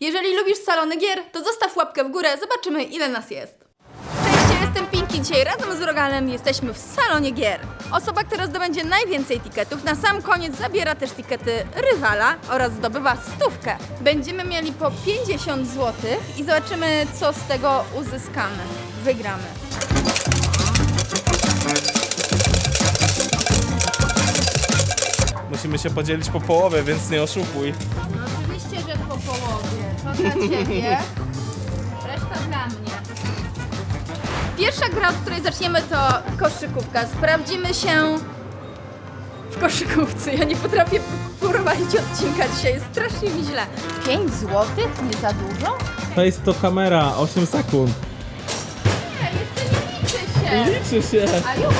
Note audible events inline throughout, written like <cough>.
Jeżeli lubisz salony gier, to zostaw łapkę w górę, zobaczymy ile nas jest. Cześć, ja jestem Pinki, dzisiaj razem z Rogalem jesteśmy w salonie gier. Osoba, która zdobędzie najwięcej tiketów, na sam koniec zabiera też tikety rywala oraz zdobywa stówkę. Będziemy mieli po 50 zł i zobaczymy co z tego uzyskamy. Wygramy. Musimy się podzielić po połowie, więc nie oszukuj. Że po połowie. To dla ciebie, reszta dla mnie. Pierwsza gra, od której zaczniemy to koszykówka. Sprawdzimy się w koszykówce. Ja nie potrafię prowadzić odcinka dzisiaj, jest strasznie mi źle. 5 złotych? Nie za dużo? Face to kamera, 8 sekund. Nie, jeszcze nie liczy się. Liczy się. A już?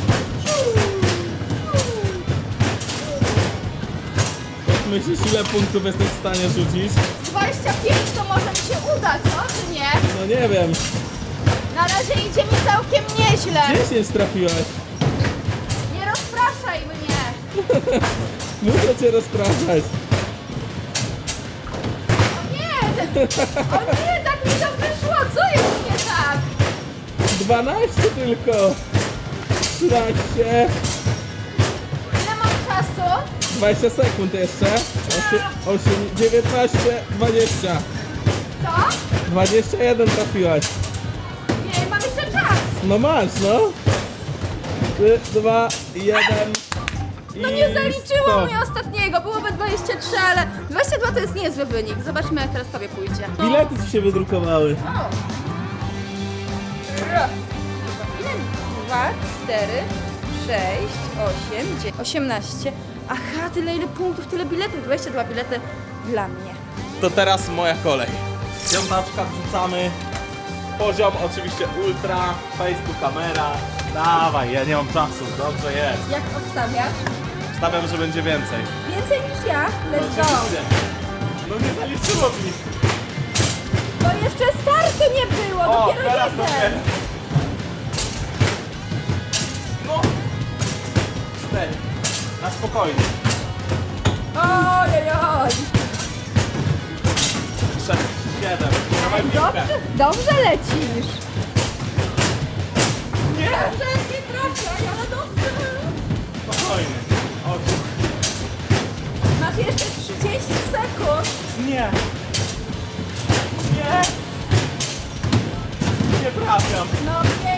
<laughs> Myślisz ile punktów jesteś w stanie rzucić? 25 to może mi się uda, co? Czy nie? No nie wiem. Na razie idzie mi całkiem nieźle. 10 trafiłaś. Nie rozpraszaj mnie. <laughs> Muszę cię rozpraszać. O nie, o nie, tak mi to wyszło, co jest nie tak? 12 tylko. 13. Ile mam czasu? 20 sekund jeszcze. 8, 19, 20. Co? 21 trafiłaś. Nie, mam jeszcze czas. No masz, no. 3, 2, 1. No nie zaliczyło mi ostatniego, byłoby 23, ale 22 to jest niezły wynik. Zobaczmy jak teraz tobie pójdzie. No. Bilety ci się wydrukowały. O. Raz. Ile? 2, 4, 6, 8, 9, 18. Aha, tyle ile punktów, tyle biletów. 22 bilety dla mnie. To teraz moja kolej. Piątaczka wrzucamy. Poziom oczywiście ultra, face to kamera. Dawaj, ja nie mam czasu, dobrze jest. Jak obstawiasz? Stawiam, że będzie więcej. Więcej niż ja? Let's go. Oczywiście. No nie zaliczyło mi. Bo jeszcze startu nie było, O, dopiero teraz jeden. dopiero. No. Cztery. Na spokojnie. Oj, oj, oj. Sześć, siedem. Dawaj piłkę. Dobrze, dobrze lecisz. Nie. Dobrze, nie trafiaj, ale dobrze. Spokojnie. Osiem. Masz jeszcze 30 sekund. Nie. Nie. Nie trafiam. No pięknie,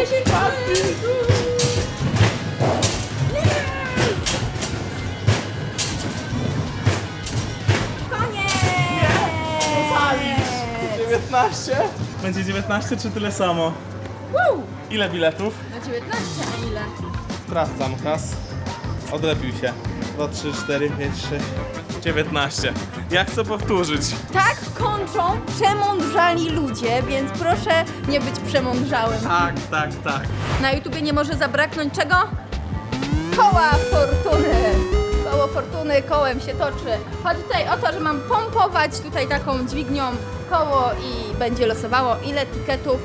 10 sekund. Nie. Koniec. Palić. 19? Będzie 19 czy tyle samo? Woo. Ile biletów? Na 19, a ile? Sprawdzam. Raz. Odlepił się. 2, 3, 4, 5, 6, 19. Ja chcę powtórzyć. Tak kończą przemądrzali ludzie, więc proszę nie być przemądrzałym. Tak, tak, tak. Na YouTubie nie może zabraknąć czego? Koła fortuny! Koło fortuny kołem się toczy. Chodzi tutaj o to, że mam pompować tutaj taką dźwignią koło i będzie losowało ile tiketów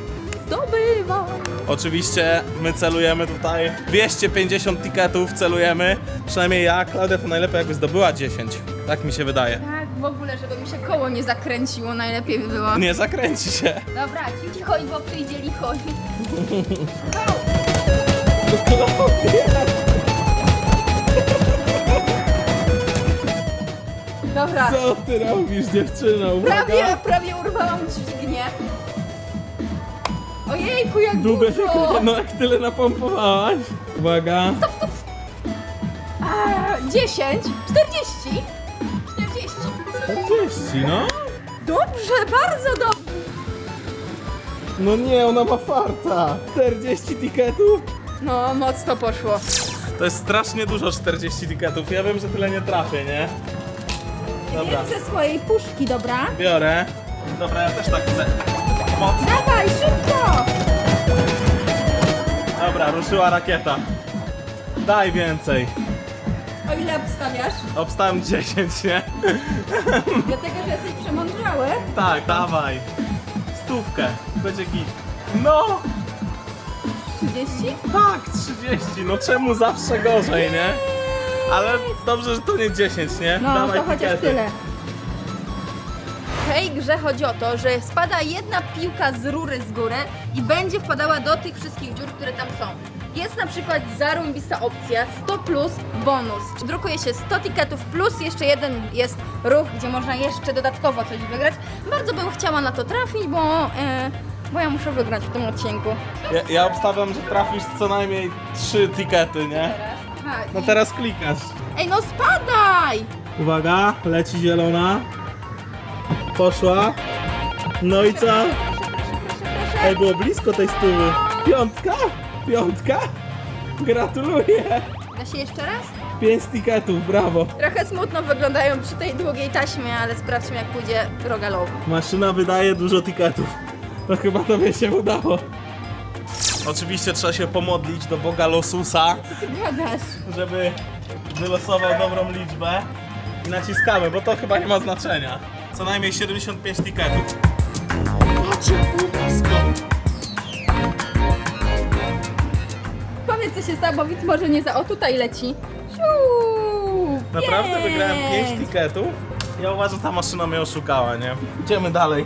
zdobywam. Oczywiście my celujemy tutaj 250 tiketów celujemy. Przynajmniej ja, Klaudia to najlepiej jakby zdobyła 10. Tak mi się wydaje. Tak, w ogóle, żeby mi się koło nie zakręciło, najlepiej by było. Nie zakręci się. Dobra, ci cicho i bo przyjdzie licho. Dobra. Co ty robisz dziewczyno? Uwaga. Prawie, prawie urwałam dźwignię. Ojejku, jak się dużo! kryje, no jak tyle napompowałaś. Uwaga. A, 10, 40, 40. 40, no. Dobrze, bardzo dobrze. No nie, ona ma farta. 40 tiketów? No, mocno poszło. To jest strasznie dużo 40 tiketów. Ja wiem, że tyle nie trafię, nie? Dobra, Wiem ze swojej puszki, dobra? biorę. Dobra, ja też tak chcę. Mocno. Dawaj, szybko! Dobra, ruszyła rakieta. Daj więcej. O ile obstawiasz? Obstałem 10, nie? Dlatego, że jesteś przemądrzały. Tak, dawaj. Stówkę. Będzie git. No! 30? Tak, 30, no czemu zawsze gorzej, nie? Ale dobrze, że to nie 10, nie? No, Dawaj to chociaż tikety. tyle. W tej grze chodzi o to, że spada jedna piłka z rury z góry i będzie wpadała do tych wszystkich dziur, które tam są. Jest na przykład zarąbista opcja 100 plus bonus. Drukuje się 100 tiketów plus jeszcze jeden jest ruch, gdzie można jeszcze dodatkowo coś wygrać. Bardzo bym chciała na to trafić, bo, e, bo ja muszę wygrać w tym odcinku. Ja, ja obstawiam, że trafisz co najmniej 3 tikety, nie? Aha, No i- teraz klikasz. Ej, no spadaj! Uwaga, leci zielona. Poszła. No i co? Ej, było blisko tej stówy. Piątka? Piątka? Gratuluję! Da się jeszcze raz? Pięć tiketów, brawo. Trochę smutno wyglądają przy tej długiej taśmie, ale sprawdźmy jak pójdzie rogalowy. Maszyna wydaje dużo tiketów. No chyba tobie się udało. Oczywiście trzeba się pomodlić do Boga Losusa, gadasz? żeby wylosował dobrą liczbę. I naciskamy, bo to chyba nie ma znaczenia. Co najmniej 75 tiketów. Patrz, co się stało, bo widz może nie za... O, tutaj leci. Siu! Naprawdę Pięć! wygrałem 5 tiketów? Ja uważam, że ta maszyna mnie oszukała, nie? Idziemy dalej.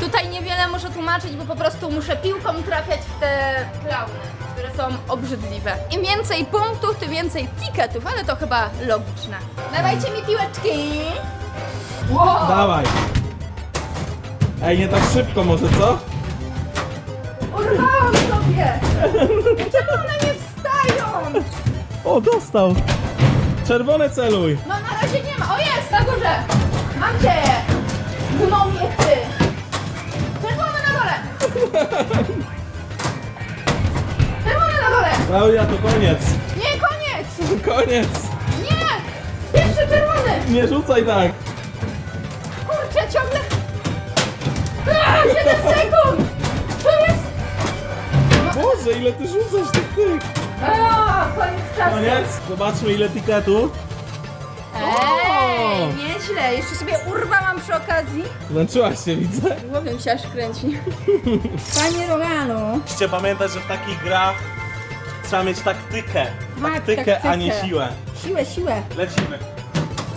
Tutaj niewiele muszę tłumaczyć, bo po prostu muszę piłką trafiać w te klauny, które są obrzydliwe. Im więcej punktów, tym więcej tiketów, ale to chyba logiczne. Dawajcie mi piłeczki! Wow! Dawaj. Ej, nie tak szybko może, co? Urwałam sobie! <laughs> O, dostał. Czerwone celuj. No na razie nie ma. O jest, na górze! Mam cię! Gnomie ty! Czerwone na dole! Czerwone na dole! Klaudia, to koniec. Nie, koniec! Koniec. Nie! Jeszcze czerwony! Nie rzucaj tak. Kurczę, ciągle... A, 7 sekund! To jest... Boże, ile ty rzucasz tych tych. Koniec czasu! Koniec. Zobaczmy ile tiketów. Ej, O! nieźle. Jeszcze sobie urwałam przy okazji. Zmęczyłaś się, widzę. Głowiem się aż kręci. <laughs> Panie Rogano. Musicie pamiętać, że w takich grach trzeba mieć taktykę. Tak, Taktykę, a nie taktykę. siłę. Siłę, siłę. Lecimy.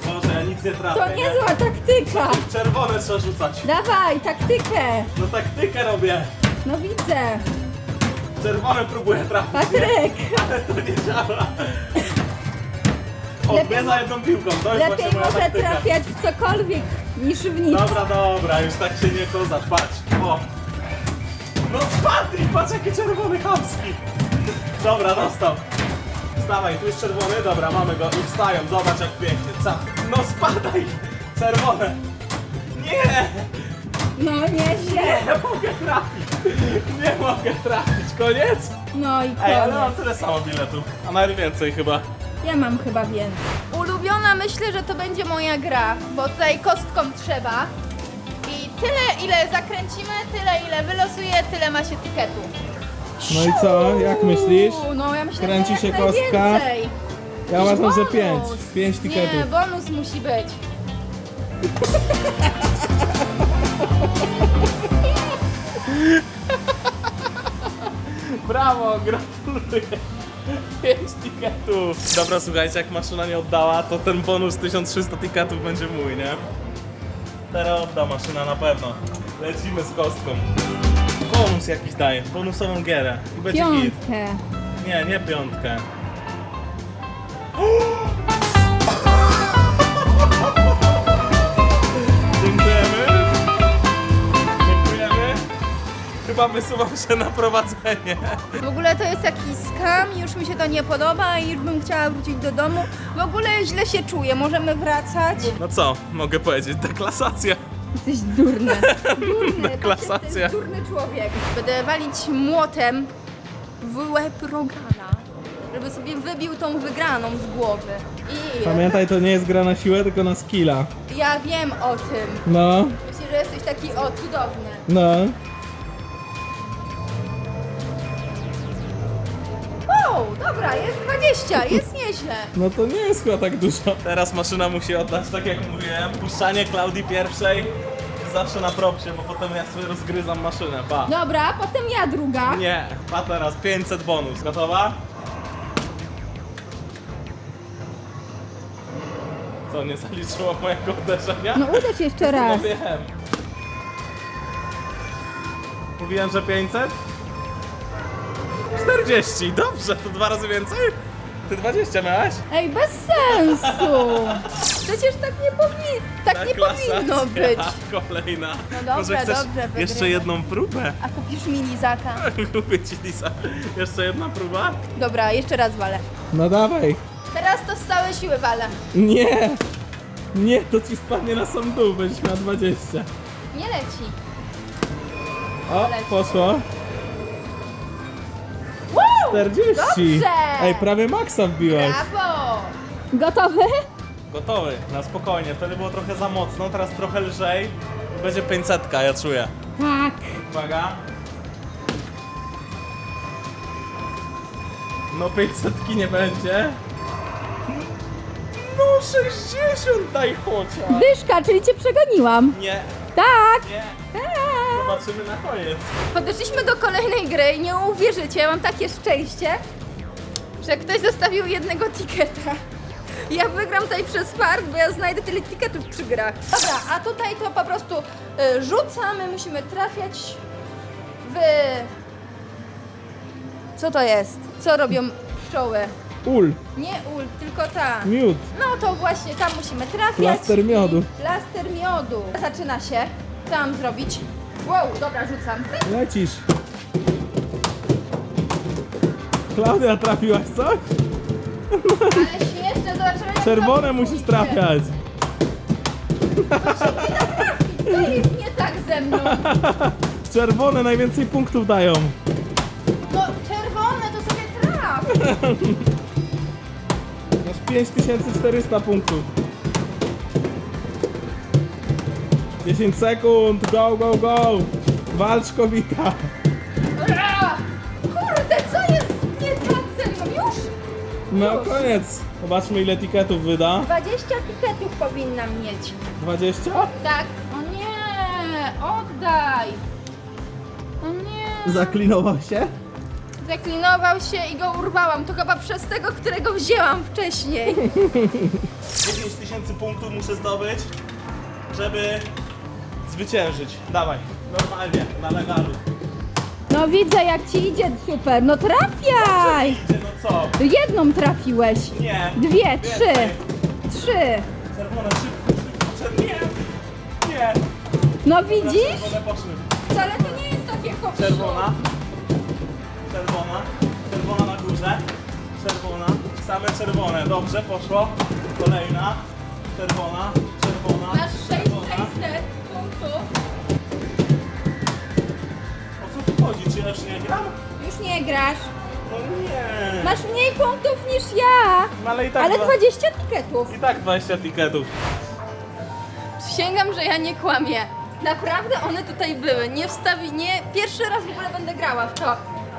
Boże, ja nic nie trafię. To nie? niezła taktyka. Czerwone trzeba rzucać. Dawaj, taktykę. No taktykę robię. No widzę. Czerwone próbuję trafić. Patryk. Ale to nie działa. O, Lepiej za jedną piłką. To jest Lepiej właśnie moja może taktyka. trafiać w cokolwiek niż w nic. Dobra, dobra, już tak się nie kozacz, patrz. O. No spadł i patrz jaki czerwony chamski. Dobra, dostał. Wstawaj, tu jest czerwony, dobra, mamy go i wstają, zobacz jak pięknie. Ca- No spadaj! Czerwone! Nie! No nieźle. Nie mogę trafić! <laughs> Nie mogę trafić, koniec? No i Ej, ale mam koniec. tyle samo biletów, a nawet więcej chyba. Ja mam chyba więcej. Ulubiona myślę, że to będzie moja gra, bo tutaj kostką trzeba. I tyle ile zakręcimy, tyle ile wylosuje, tyle ma się tiketu. No i co, jak myślisz? No ja myślę, Kręci że się jak kostka? najwięcej. Ja Jakiś uważam, że bonus. pięć. Pięć Nie, tiketów. bonus musi być. <laughs> gratuluję. 5 tiketów. Dobra, słuchajcie, jak maszyna nie oddała, to ten bonus 1300 tiketów będzie mój, nie? Teraz odda maszyna na pewno. Lecimy z kostką. Bonus jakiś daje, bonusową gierę. I będzie. Piątkę. Nie, nie piątkę. Chyba wysuwam się na prowadzenie. W ogóle to jest jakiś skam, już mi się to nie podoba i już bym chciała wrócić do domu. W ogóle źle się czuję, możemy wracać. No co, mogę powiedzieć, deklasacja. Jesteś durny. Durny, Deklasacja. To jest durny człowiek. Będę walić młotem w łeb Rogana, żeby sobie wybił tą wygraną z głowy. I Pamiętaj, to nie jest gra na siłę, tylko na skilla. ja wiem o tym. No, Myślę, że jesteś taki o cudowny. no. Dobra, jest 20, jest nieźle. No to nie jest chyba tak dużo. Teraz maszyna musi oddać, tak jak mówiłem, puszczanie Klaudii pierwszej zawsze na propsie, bo potem ja sobie rozgryzam maszynę, pa. Dobra, potem ja druga. Nie, pa teraz 500 bonus. Gotowa? Co, nie zaliczyło mojego uderzenia? No uderz jeszcze <laughs> No raz. wiem. Mówiłem, że 500? 40, dobrze, to dwa razy więcej? Ty 20 miałeś? Ej, bez sensu. Przecież tak nie powinno, tak nie powinno być. Kolejna. No dobrze, Może chcesz dobrze, wygrywam. jeszcze jedną próbę? A kupisz mi lizaka? <laughs> Lubię ci Lisa. Jeszcze jedna próba? Dobra, jeszcze raz walę. No dawaj. Teraz to z całej siły walę. Nie! Nie, to ci spadnie na sam dół, będziesz miał 20. Nie leci. O, Leci. poszło. Woo! 40. Dobrze! Ej, prawie maksa wbiłaś. Brawo! Gotowy? Gotowy, na spokojnie. Wtedy było trochę za mocno, teraz trochę lżej. Będzie 500, ja czuję. Tak. Uwaga. No 500 nie będzie. No 60 daj chociaż. Dyszka, czyli cię przegoniłam. Nie, Tak. nie. Zobaczymy na koniec. Podeszliśmy do kolejnej gry i nie uwierzycie, mam takie szczęście, że ktoś zostawił jednego tiketa. Ja wygram tutaj przez fart, bo ja znajdę tyle tiketów przy grach. Dobra, a tutaj to po prostu y, rzucamy, musimy trafiać w... Co to jest? Co robią pszczoły? Ul, Nie ul, tylko ta. miód. No to właśnie tam musimy trafiać. Plaster miodu. I Plaster miodu. Zaczyna się. Co mam zrobić? Wow, dobra, rzucam. Lecisz. Klaudia, trafiłaś coś? Ale śmieszne, zobaczymy jak Czerwone to musisz pójdzie. trafiać. Co jest nie tak ze mną? Czerwone najwięcej punktów dają. No czerwone to sobie traf. Masz 5400 punktów. 10 sekund, go, go, go! Walcz kobita! Ra! Kurde, co jest nie tak ze mną? Już? No Już. koniec! Zobaczmy ile tiketów wyda. 20 tiketów powinnam mieć. 20? Tak. O nie, oddaj. O nie. Zaklinował się? Zaklinował się i go urwałam. To chyba przez tego, którego wzięłam wcześniej. <laughs> 10 tysięcy punktów muszę zdobyć, żeby zwyciężyć. Dawaj, normalnie, na legalu. No widzę jak ci idzie super. No trafiaj. Idzie, no co? Jedną trafiłeś. Nie. Dwie, trzy. Trzy. Czerwone, szybko, szybko, czerwone. Nie, nie. No widzisz? Czerwone poszły. Wcale to nie jest takie Czerwona. Czerwona. Czerwona na górze. Czerwona. Same czerwone. Dobrze, poszło. Kolejna. Czerwona. Czerwona. Masz Czerwona. 600 punktów. O co tu chodzi? Czy ja już nie gram? Już nie grasz. No nie. Masz mniej punktów niż ja. No ale i tak, Ale dwa- 20 tiketów. i tak 20 tiketów. Przysięgam, że ja nie kłamię. Naprawdę one tutaj były. Nie wstawi, nie. Pierwszy raz w ogóle będę grała w to.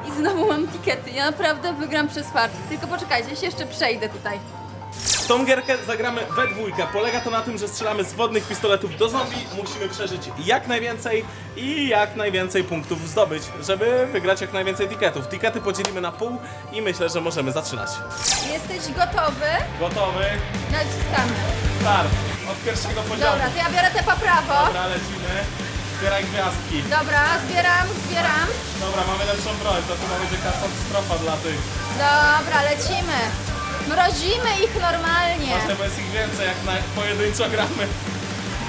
I znowu mam tikety. Ja naprawdę wygram przez fart. Tylko poczekajcie, ja się jeszcze przejdę tutaj. Tą gierkę zagramy we dwójkę. Polega to na tym, że strzelamy z wodnych pistoletów do zombie. Musimy przeżyć jak najwięcej i jak najwięcej punktów zdobyć, żeby wygrać jak najwięcej tiketów. Tikety podzielimy na pół i myślę, że możemy zaczynać. Jesteś gotowy? Gotowy? Naciskamy. Start. Od pierwszego poziomu. Dobra, to ja biorę te po prawo. Dobra, lecimy. Zbieraj gwiazdki. Dobra, zbieram, zbieram. Dobra, mamy lepszą broń. To chyba będzie katastrofa dla tych. Dobra, lecimy. Mrozimy ich normalnie. Ważne, bo jest ich więcej, jak na pojedynczo gramy.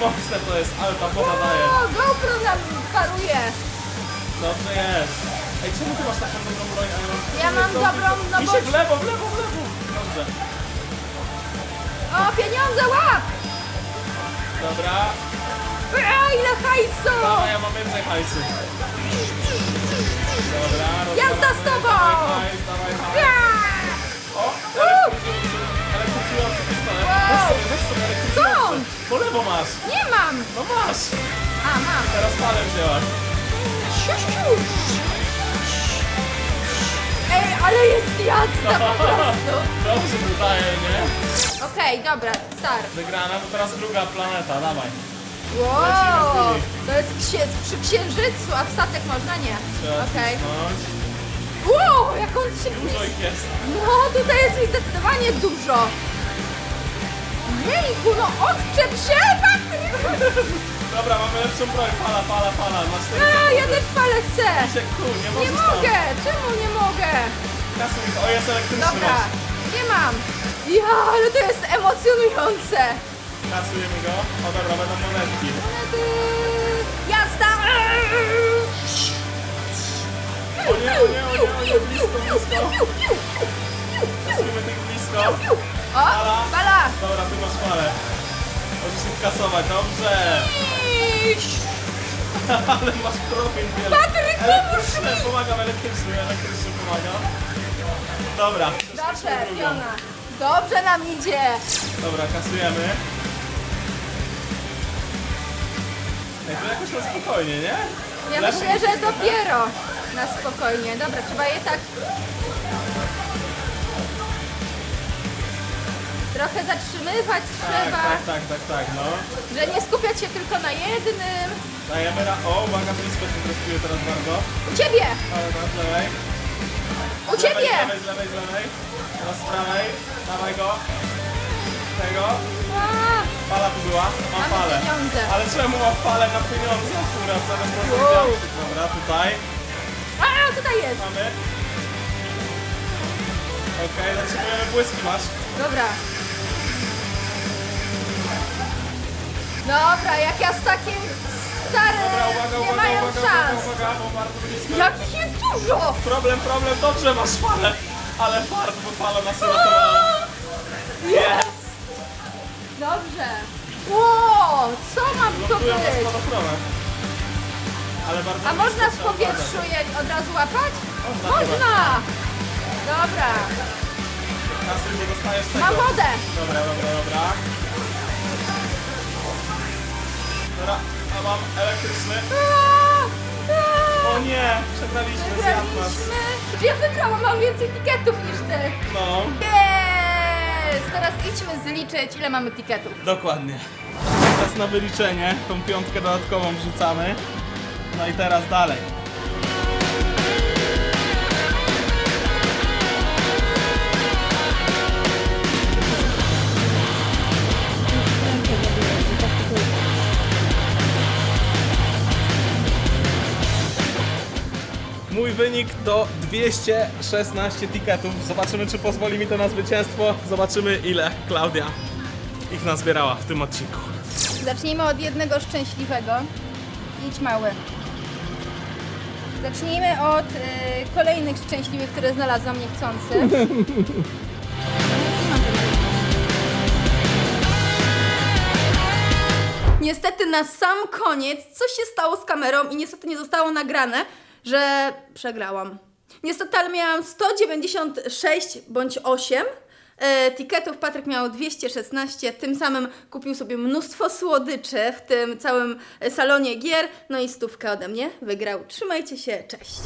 Mocne to jest, ale ta woda daje. O, GoPro nam paruje. Dobrze jest. Ej, czemu ty masz taką dobrą broń, a ja mam... Ja mam dobrą, no bo- w lewo, w lewo, w lewo. Dobrze. O, pieniądze łap! Dobra. A, ile hajsu! Dawaj, ja mam więcej hajsu. Dobra. Jazda z tobą! Lewo masz. Nie mam! No masz. A, mam. Teraz palem wzięłaś. Siuś, siuś. Ej, ale jest jazda po <laughs> prostu. Dobrze to daje, nie? Okej, dobra, start. Wygrana, to teraz druga planeta, dawaj. Wow, to jest przy księżycu, a w statek można nie. Trzeba Okej. wcisnąć. Wow, jak on się... Dużo ich jest. No, tutaj jest ich zdecydowanie dużo. Jejku, no odczep się, Patryk! Dobra, mamy lepszą broń. Pala, pala, pala. Masz ten A, ja też palę chcę. Misiek tu, nie Nie możesz mogę, czemu nie mogę? tam. Kasuj, o jest elektryczny Dobra, masz. nie mam. Ja, ale to jest emocjonujące. Kasujemy go. O dobra, będą monetki. Monety. Jazda! O nie, o nie, o nie, o nie, blisko, blisko. Kasujemy tych blisko. O, bala! Dobra, ty masz falę. Możesz ich kasować, dobrze. <laughs> Ale masz profil wiele. Patryk, pomóż Elektryczny, pomagam, elektryczny, elektryczny pomaga. Dobra. Dobrze, drugą. Fiona. Dobrze nam idzie. Dobra, kasujemy. Ej, to jakoś na spokojnie, nie? Ja Lepiej myślę, że niż dopiero na spokojnie. Dobra, trzeba je tak trochę zatrzymywać Tak, trzeba, tak, tak, tak, tak, no. że nie skupiać się tylko na jednym. Dajemy ra... O, uwaga, blisko się rozkuje teraz bardzo. U ciebie! Ale z lewej. U Z ciebie! lewej, z lewej, z lewej, z lewej. Teraz z prawej. Dawaj go. Tego. A, Fala tu była. Mam Mamy falę. pieniądze. Ale czemu mam falę na pieniądze akurat? Zamiast na Wow. wow. Dobra, tutaj. a, tutaj jest. Mamy. Okej, zatrzymujemy błyski masz. Dobra. Dobra, jak ja z takim Dobra, uwaga, nie uwaga, mają uwaga, szans. uwaga, uwaga, bo bardzo blisko. Jak ich jest dużo! Problem, problem, dobrze masz falę. Ale fart, bo fala nas uratowała. Jest! Dobrze. Wow, co mam to Blokują nas być? Ale bardzo A blisko można z trzeba powietrzu uważać. je od razu łapać? Można Można! Dobra. Kasuj, nie dostajesz tego. Mam wodę. Dobra, dobra, dobra. Dobra, a mam elektryczny. O nie, przegraliśmy, zjadł nas. Wygraliśmy. Ja wygrałam, mam więcej tiketów niż ty. No, Jest! Teraz idźmy zliczyć, ile mamy tiketów. dokładnie. Teraz na wyliczenie tą piątkę dodatkową wrzucamy. No i teraz dalej. Wynik to 216 tiketów. Zobaczymy, czy pozwoli mi to na zwycięstwo. Zobaczymy, ile Klaudia ich nazbierała w tym odcinku. Zacznijmy od jednego szczęśliwego. Idź mały. Zacznijmy od y, kolejnych szczęśliwych, które znalazłam niechcący. <laughs> Niestety na sam koniec coś się stało z kamerą i niestety nie zostało nagrane, że przegrałam. Niestety, ale miałam 196 bądź 8 e, tiketów. Patryk miał 216, tym samym kupił sobie mnóstwo słodyczy w tym całym salonie gier. No i stówkę ode mnie wygrał. Trzymajcie się, cześć!